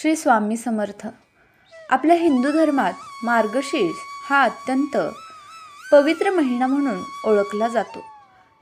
श्री स्वामी समर्थ. आपल्या हिंदू धर्मात मार्गशीर्ष हा अत्यंत पवित्र महिना म्हणून ओळखला जातो.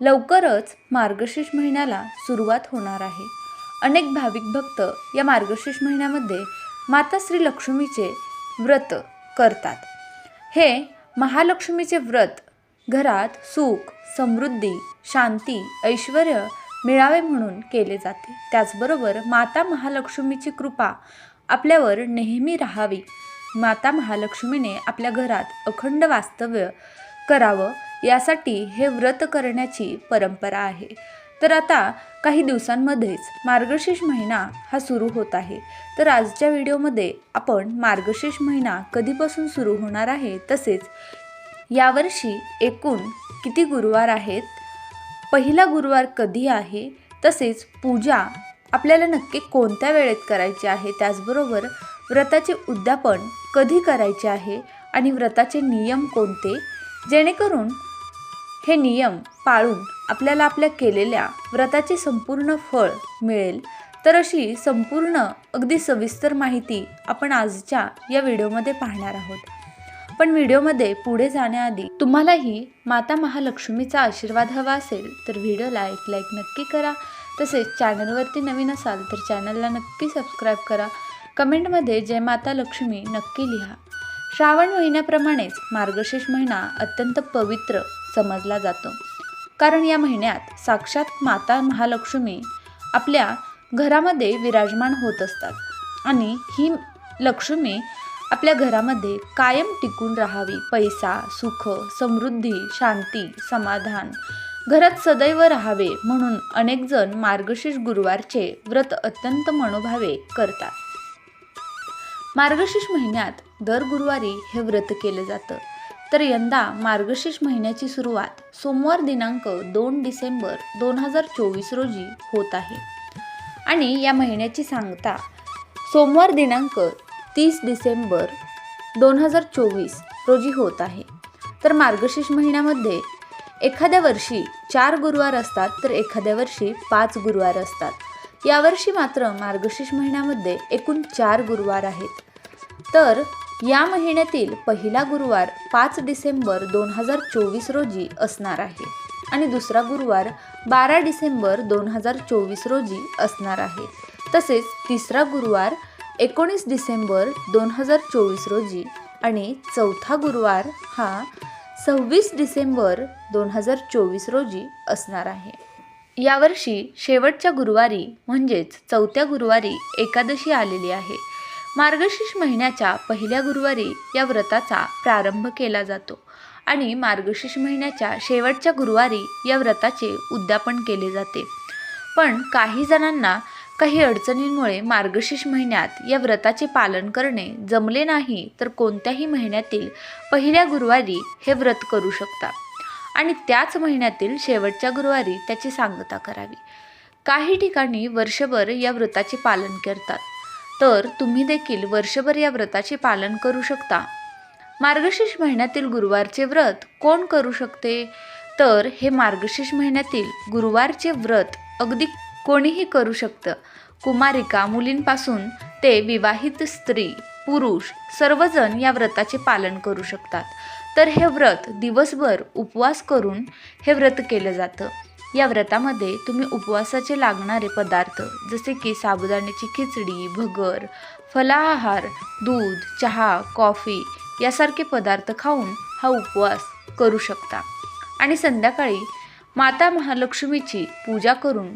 लवकरच मार्गशीर्ष महिन्याला सुरुवात होणार आहे. अनेक भाविक भक्त या मार्गशीर्ष महिन्यामध्ये माता श्री लक्ष्मीचे व्रत करतात. हे महालक्ष्मीचे व्रत घरात सुख समृद्धी शांती ऐश्वर मिळावे म्हणून केले जाते. त्याचबरोबर माता महालक्ष्मीची कृपा आपल्यावर नेहमी राहावी. माता महालक्ष्मीने आपल्या घरात अखंड वास्तव्य करावं यासाठी हे व्रत करण्याची परंपरा आहे. तर आता काही दिवसांमध्येच मार्गशीर्ष महिना हा सुरू होत आहे. तर आजच्या व्हिडिओमध्ये आपण मार्गशीर्ष महिना कधीपासून सुरू होणार आहे तसेच यावर्षी एकूण किती गुरुवार आहेत पहिला गुरुवार कधी आहे? तसेच पूजा आपल्याला नक्की कोणत्या वेळेत करायची आहे? त्याचबरोबर व्रताचे उद्यापन कधी करायचे आहे? आणि व्रताचे नियम कोणते? जेणेकरून हे नियम पाळून आपल्याला आपल्या केलेल्या व्रताचे संपूर्ण फळ मिळेल. तर अशी संपूर्ण अगदी सविस्तर माहिती आपण आजच्या या व्हिडिओमध्ये पाहणार आहोत. पण व्हिडिओमध्ये पुढे जाण्याआधी तुम्हालाही माता महालक्ष्मीचा आशीर्वाद हवा असेल तर व्हिडिओला एक लाईक नक्की करा. तसेच चॅनलवरती नवीन असाल तर चॅनलला नक्की सबस्क्राईब करा. कमेंटमध्ये जय माता लक्ष्मी नक्की लिहा. श्रावण महिन्याप्रमाणेच मार्गशीर्ष महिना अत्यंत पवित्र समजला जातो. कारण या महिन्यात साक्षात माता महालक्ष्मी आपल्या घरामध्ये विराजमान होत असतात. आणि ही लक्ष्मी आपल्या घरामध्ये कायम टिकून राहावी. पैसा सुख समृद्धी शांती समाधान. घरात सदैव राहावे म्हणून अनेक जण मार्गशीर्ष गुरुवारचे व्रत अत्यंत मनोभावे करतात. मार्गशीर्ष महिन्यात दर गुरुवारी हे व्रत केलं जातं. तर यंदा मार्गशीर्ष महिन्याची सुरुवात सोमवार दिनांक दोन डिसेंबर दोन हजार चोवीस रोजी होत आहे. आणि या महिन्याची सांगता सोमवार दिनांक तीस डिसेंबर दोन हजार चोवीस रोजी होत आहे. तर मार्गशीर्ष महिन्यामध्ये एखाद्या वर्षी चार गुरुवार असतात तर एखाद्या वर्षी पाच गुरुवार असतात. यावर्षी मात्र मार्गशीर्ष महिन्यामध्ये एकूण चार गुरुवार आहेत. तर या महिन्यातील पहिला गुरुवार पाच डिसेंबर दोन हजार चोवीस रोजी असणार आहे आणि दुसरा गुरुवार बारा डिसेंबर दोन हजार चोवीस रोजी असणार आहे. तसेच तिसरा गुरुवार एकोणीस डिसेंबर दोन हजार चोवीस रोजी आणि चौथा गुरुवार हा सव्वीस डिसेंबर दोन हजार चोवीस रोजी असणार आहे. यावर्षी शेवटच्या गुरुवारी म्हणजेच चौथ्या गुरुवारी एकादशी आलेली आहे. मार्गशीर्ष महिन्याच्या पहिल्या गुरुवारी या व्रताचा प्रारंभ केला जातो आणि मार्गशीर्ष महिन्याच्या शेवटच्या गुरुवारी या व्रताचे उद्यापन केले जाते. पण काही जणांना काही अडचणींमुळे मार्गशीर्ष महिन्यात या व्रताचे पालन करणे जमले नाही तर कोणत्याही महिन्यातील पहिल्या गुरुवारी हे व्रत करू शकता. आणि त्याच महिन्यातील शेवटच्या गुरुवारी त्याची सांगता करावी. काही ठिकाणी वर्षभर या व्रताचे पालन करतात. तर तुम्ही देखील वर्षभर या व्रताचे पालन करू शकता. मार्गशीर्ष महिन्यातील गुरुवारचे व्रत कोण करू शकते? तर हे मार्गशीर्ष महिन्यातील गुरुवारचे व्रत अगदी कोणीही करू शकतं. कुमारिका मुलींपासून ते विवाहित स्त्री पुरुष सर्वजण या व्रताचे पालन करू शकतात. तर हे व्रत दिवसभर उपवास करून हे व्रत केलं जातं. या व्रतामध्ये तुम्ही उपवासाचे लागणारे पदार्थ जसे की साबुदाण्याची खिचडी भगर फलाहार दूध चहा कॉफी यासारखे पदार्थ खाऊन हा उपवास करू शकता. आणि संध्याकाळी माता महालक्ष्मीची पूजा करून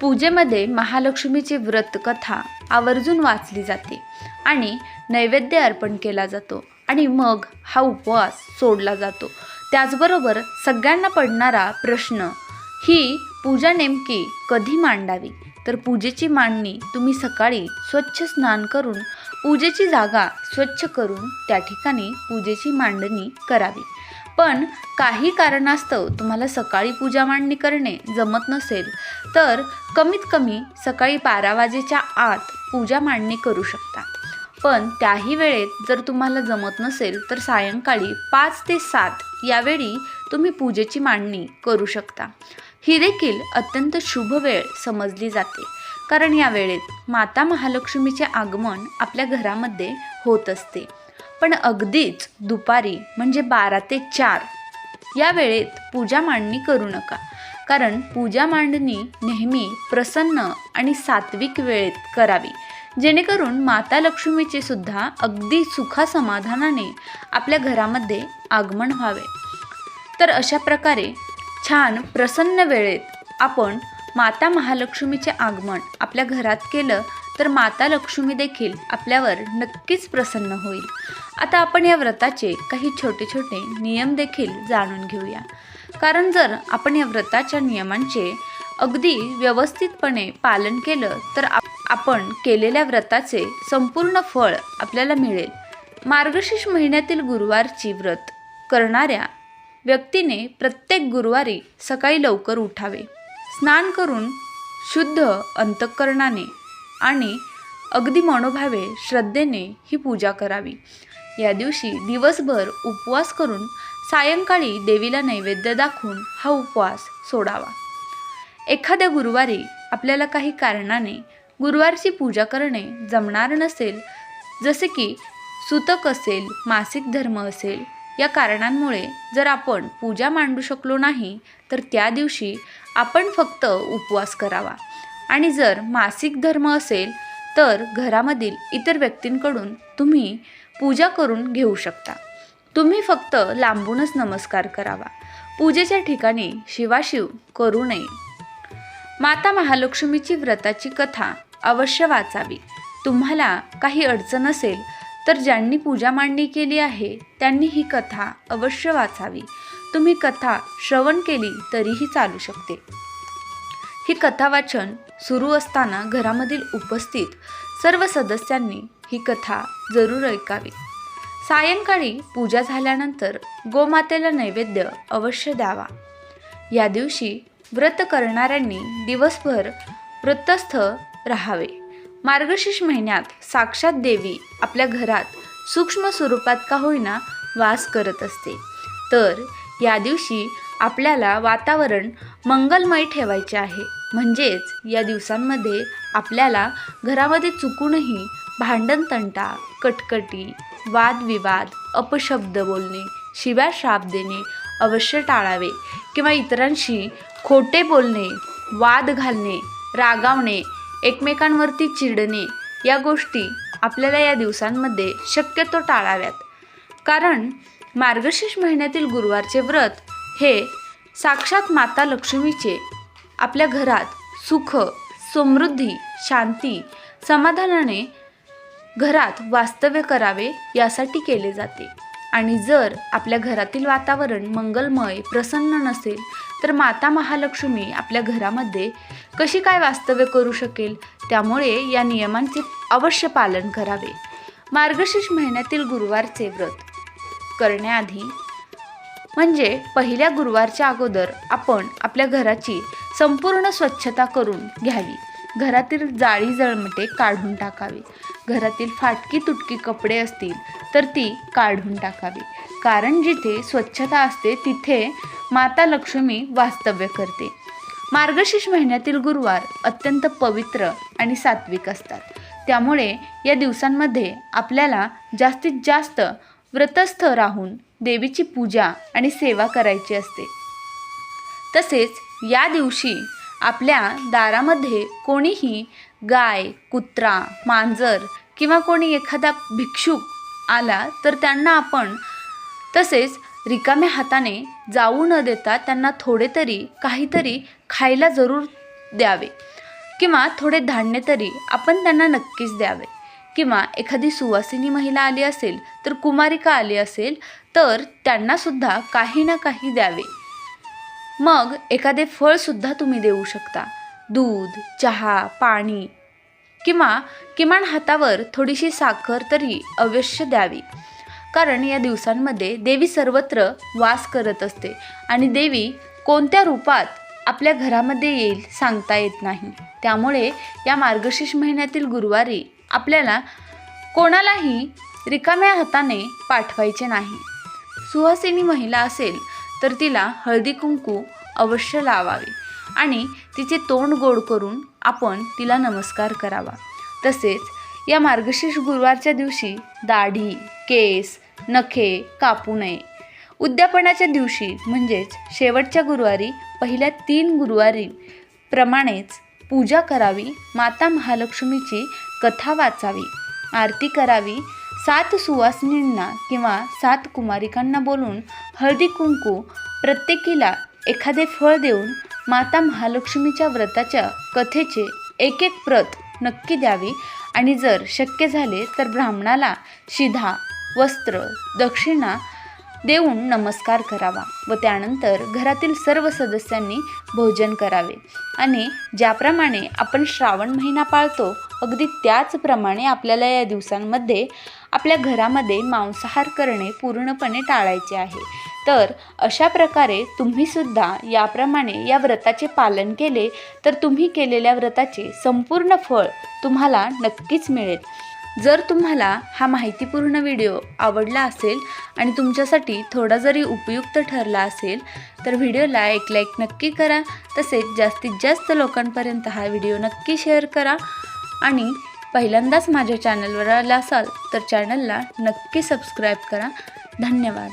पूजेमध्ये महालक्ष्मीची व्रतकथा आवर्जून वाचली जाते आणि नैवेद्य अर्पण केला जातो आणि मग हा उपवास सोडला जातो. त्याचबरोबर सगळ्यांना पडणारा प्रश्न ही पूजा नेमकी कधी मांडावी? तर पूजेची मांडणी तुम्ही सकाळी स्वच्छ स्नान करून पूजेची जागा स्वच्छ करून त्या ठिकाणी पूजेची मांडणी करावी. पण काही कारणास्तव तुम्हाला सकाळी पूजा मांडणी करणे जमत नसेल तर कमीत कमी सकाळी बारा वाजेच्या आत पूजा मांडणी करू शकता. पण त्याही वेळेत जर तुम्हाला जमत नसेल तर सायंकाळी पाच ते सात यावेळी तुम्ही पूजेची मांडणी करू शकता. ही देखील अत्यंत शुभ वेळ समजली जाते कारण या वेळेत माता महालक्ष्मीचे आगमन आपल्या घरामध्ये होत असते. पण अगदीच दुपारी म्हणजे बारा ते चार. या वेळेत पूजा मांडणी करू नका. कारण पूजा मांडणी नेहमी प्रसन्न आणि सात्विक वेळेत करावी. जेणेकरून माता लक्ष्मीचे सुद्धा अगदी सुखासमाधानाने आपल्या घरामध्ये आगमन व्हावे. तर अशा प्रकारे छान प्रसन्न वेळेत आपण माता महालक्ष्मीचे आगमन आपल्या घरात केलं तर माता लक्ष्मी देखील आपल्यावर नक्कीच प्रसन्न होईल. आता आपण या व्रताचे काही छोटे छोटे नियम देखील जाणून घेऊया. कारण जर आपण या व्रताच्या नियमांचे अगदी व्यवस्थितपणे पालन केलं तर आप- आपण केलेल्या व्रताचे संपूर्ण फळ आपल्याला मिळेल. मार्गशीर्ष महिन्यातील गुरुवारची व्रत करणाऱ्या व्यक्तीने प्रत्येक गुरुवारी सकाळी लवकर उठावे. स्नान करून शुद्ध अंतःकरणाने आणि अगदी मनोभावे श्रद्धेने ही पूजा करावी. या दिवशी दिवसभर उपवास करून सायंकाळी देवीला नैवेद्य दाखवून हा उपवास सोडावा. एखाद्या गुरुवारी आपल्याला काही कारणाने गुरुवारची पूजा करणे जमणार नसेल जसे की सुतक असेल मासिक धर्म असेल या कारणांमुळे जर आपण पूजा मांडू शकलो नाही तर त्या दिवशी आपण फक्त उपवास करावा. आणि जर मासिक धर्म असेल तर घरामधील इतर व्यक्तींकडून तुम्ही पूजा करून घेऊ शकता. तुम्ही फक्त लांबूनच नमस्कार करावा. पूजेच्या ठिकाणी शिवाशिव करू नये. माता महालक्ष्मीची व्रताची कथा अवश्य वाचावी. तुम्हाला काही अडचण असेल तर ज्यांनी पूजा मांडणी केली आहे त्यांनी ही कथा अवश्य वाचावी. तुम्ही कथा श्रवण केली तरीही चालू शकते. ही कथा वाचन सुरू असताना घरामधील उपस्थित सर्व सदस्यांनी ही कथा जरूर ऐकावी. सायंकाळी पूजा झाल्यानंतर गोमातेला नैवेद्य अवश्य द्यावा. या दिवशी व्रत करणाऱ्यांनी दिवसभर व्रतस्थ राहावे. मार्गशीर्ष महिन्यात साक्षात देवी आपल्या घरात सूक्ष्म स्वरूपात का होईना वास करत असते. तर या दिवशी आपल्याला वातावरण मंगलमय ठेवायचे आहे. म्हणजेच या दिवसांमध्ये आपल्याला घरामध्ये चुकूनही भांडण तंटा कटकटी वादविवाद अपशब्द बोलणे शिव्या श्राप देणे अवश्य टाळावे किंवा इतरांशी खोटे बोलणे वाद घालणे रागावणे एकमेकांवरती चिडणे या गोष्टी आपल्याला या दिवसांमध्ये शक्यतो टाळाव्यात. कारण मार्गशीर्ष महिन्यातील गुरुवारचे व्रत हे साक्षात माता लक्ष्मीचे आपल्या घरात सुख समृद्धी शांती समाधानाने घरात वास्तव्य करावे यासाठी केले जाते. आणि जर आपल्या घरातील वातावरण मंगलमय प्रसन्न नसेल तर माता महालक्ष्मी आपल्या घरामध्ये कशी काय वास्तव्य करू शकेल? त्यामुळे या नियमांचे अवश्य पालन करावे. मार्गशीर्ष महिन्यातील गुरुवारचे व्रत करण्याआधी म्हणजे पहिल्या गुरुवारच्या अगोदर आपण आपल्या घराची संपूर्ण स्वच्छता करून घ्यावी. घरातील जाळी जळमटे काढून टाकावी. घरातील फाटकी तुटकी कपडे असतील तर ती काढून टाकावी. कारण जिथे स्वच्छता असते तिथे माता लक्ष्मी वास्तव्य करते. मार्गशीर्ष महिन्यातील गुरुवार अत्यंत पवित्र आणि सात्विक असतात. त्यामुळे या दिवसांमध्ये आपल्याला जास्तीत जास्त व्रतस्थ राहून देवीची पूजा आणि सेवा करायची असते. तसेच या दिवशी आपल्या दारामध्ये कोणीही गाय कुत्रा मांजर किंवा कोणी एखादा भिक्षुक आला तर त्यांना आपण तसेच रिकाम्या हाताने जाऊ न देता त्यांना थोडे तरी काहीतरी खायला जरूर द्यावे किंवा थोडे धान्य तरी आपण त्यांना नक्कीच द्यावे. किंवा एखादी सुवासिनी महिला आली असेल तर कुमारिका आली असेल तर त्यांनासुद्धा काही ना काही द्यावे. मग एखादे फळसुद्धा तुम्ही देऊ शकता. दूध चहा पाणी किंवा किमान हातावर थोडीशी साखर तरी अवश्य द्यावी. कारण या दिवसांमध्ये देवी सर्वत्र वास करत असते आणि देवी कोणत्या रूपात आपल्या घरामध्ये येईल सांगता येत नाही. त्यामुळे या मार्गशीर्ष महिन्यातील गुरुवारी आपल्याला कोणालाही रिकाम्या हाताने पाठवायचे नाही. सुहासिनी महिला असेल तर तिला हळदी कुंकू अवश्य लावावे आणि तिचे तोंड गोड करून आपण तिला नमस्कार करावा. तसेच या मार्गशीर्ष गुरुवारच्या दिवशी दाढी केस नखे कापू नये. उद्यापनाच्या दिवशी म्हणजेच शेवटच्या गुरुवारी पहिल्या तीन गुरुवारी प्रमाणेच पूजा करावी माता महालक्ष्मीची कथा वाचावी आरती करावी सात सुवासिनींना किंवा सात कुमारिकांना बोलून हळदी कुंकू प्रत्येकीला एखादे फळ देऊन माता महालक्ष्मीच्या व्रताच्या कथेचे एक एक प्रत नक्की द्यावी आणि जर शक्य झाले तर ब्राह्मणाला शिधा वस्त्र दक्षिणा देऊन नमस्कार करावा व त्यानंतर घरातील सर्व सदस्यांनी भोजन करावे. आणि ज्याप्रमाणे आपण श्रावण महिना पाळतो अगदी त्याचप्रमाणे आपल्याला या दिवसांमध्ये आपल्या घरामध्ये मांसाहार करणे पूर्णपणे टाळायचे आहे. तर अशा प्रकारे तुम्हीसुद्धा याप्रमाणे या व्रताचे पालन केले तर तुम्ही केलेल्या व्रताचे संपूर्ण फळ तुम्हाला नक्कीच मिळेल. जर तुम्हाला हा माहितीपूर्ण व्हिडिओ आवडला असेल आणि तुमच्यासाठी थोडा जरी उपयुक्त ठरला असेल तर व्हिडिओला एक लाईक नक्की करा. तसेच जास्तीत जास्त लोकांपर्यंत हा व्हिडिओ नक्की शेअर करा. आणि पहिल्यांदाच माझ्या चॅनलवर आला असाल तर चॅनलला नक्की सबस्क्राईब करा. धन्यवाद.